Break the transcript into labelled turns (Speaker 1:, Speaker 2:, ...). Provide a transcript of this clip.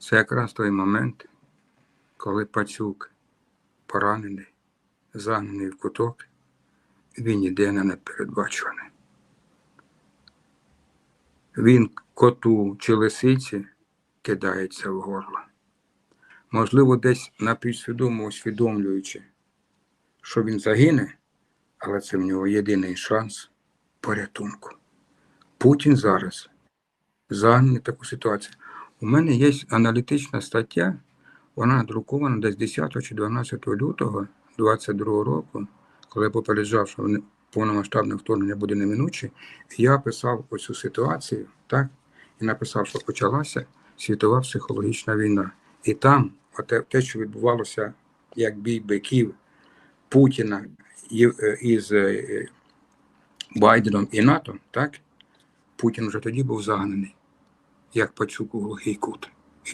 Speaker 1: Це якраз той момент, коли пацюк поранений, загнаний в куток, він іде на непередбачуване. Він коту чи лисиці кидається в горло. Можливо, десь напівсвідомо усвідомлюючи, що він загине, але це в нього єдиний шанс порятунку. Путін зараз загнаний таку ситуацію. У мене є аналітична стаття, вона надрукована десь 10 чи 12 лютого 22 року, коли я попереджав, що повномасштабне вторгнення буде неминуче, я описав оцю ситуацію, так, і написав, що почалася світова психологічна війна. І там, оте, те, що відбувалося як бій биків Путіна е, із е, Байденом і НАТО, так, Путін вже тоді був загнаний, як пацюк глухий кут.